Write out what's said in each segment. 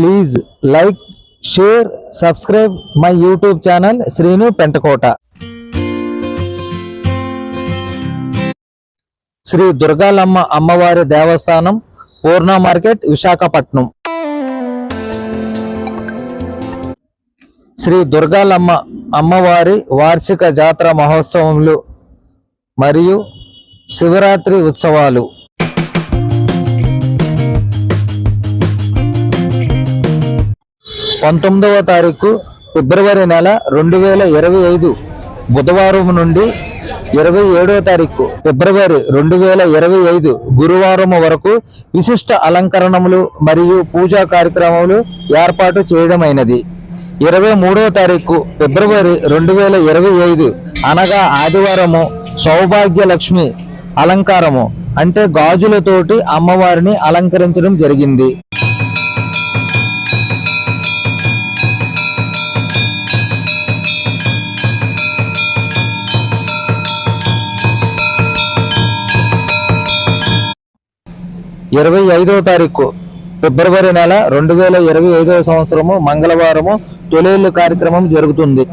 Please like share subscribe my YouTube channel Srinu Pentakota. Sri Durgalamma అమ్మవారి దేవస్థానం పూర్ణ market Visakhapatnam. Sri Durgalamma అమ్మవారి వార్షిక జాతర మహోత్సవములు మరియు శివరాత్రి ఉత్సవాలు. పంతొమ్మిదవ తారీఖు ఫిబ్రవరి నెల రెండు వేల ఇరవై ఐదు బుధవారం నుండి ఇరవై ఏడవ తారీఖు ఫిబ్రవరి రెండు వేల ఇరవై ఐదు గురువారం వరకు విశిష్ట అలంకరణములు మరియు పూజా కార్యక్రమాలు ఏర్పాటు చేయడమైనది. ఇరవై మూడవ తారీఖు ఫిబ్రవరి రెండు వేల ఇరవై ఐదు అనగా ఆదివారము సౌభాగ్య లక్ష్మి అలంకారము అంటే గాజులతోటి అమ్మవారిని అలంకరించడం జరిగింది. ఇరవై ఐదవ తారీఖు ఫిబ్రవరి నెల రెండు వేల ఇరవై ఐదవ సంవత్సరము మంగళవారము తొలేళ్ళు కార్యక్రమం జరుగుతుంది.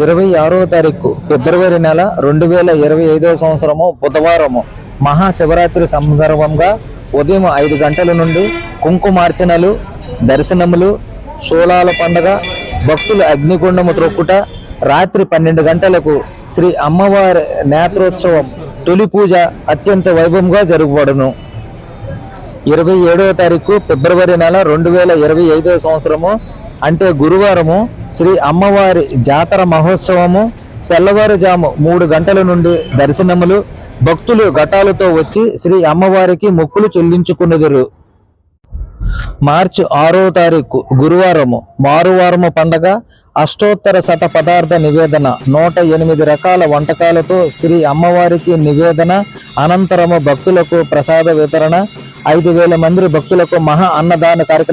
ఇరవై ఆరవ తారీఖు ఫిబ్రవరి నెల రెండు వేల ఇరవై ఐదవ సంవత్సరము బుధవారము మహాశివరాత్రి సందర్భంగా ఉదయం ఐదు గంటల నుండి కుంకుమార్చనలు దర్శనములు శూలాల పండగ భక్తులు అగ్నిగుండము త్రొక్కుట రాత్రి పన్నెండు గంటలకు శ్రీ అమ్మవారి నేత్రోత్సవం తొలి పూజ అత్యంత వైభవంగా జరుగుబడును. ఇరవై ఏడవ తారీఖు ఫిబ్రవరి నెల రెండు వేల ఇరవై ఐదవ సంవత్సరము అంటే గురువారము శ్రీ అమ్మవారి జాతర మహోత్సవము తెల్లవారుజాము మూడు గంటల నుండి దర్శనములు భక్తులు ఘటాలతో వచ్చి శ్రీ అమ్మవారికి మొక్కులు చెల్లించుకున్నదురు మార్చి ఆరో తారీఖు గురువారము మారువారము పండగ అష్టోత్తర శత పదార్థ నివేదన. నూట ఎనిమిది రకాల వంటకాలతో శ్రీ అమ్మవారికి నివేదన అనంతరము భక్తులకు ప్రసాద వితరణ ఐదు వేల మంది భక్తులకు మహా అన్నదాన కార్యక్రమం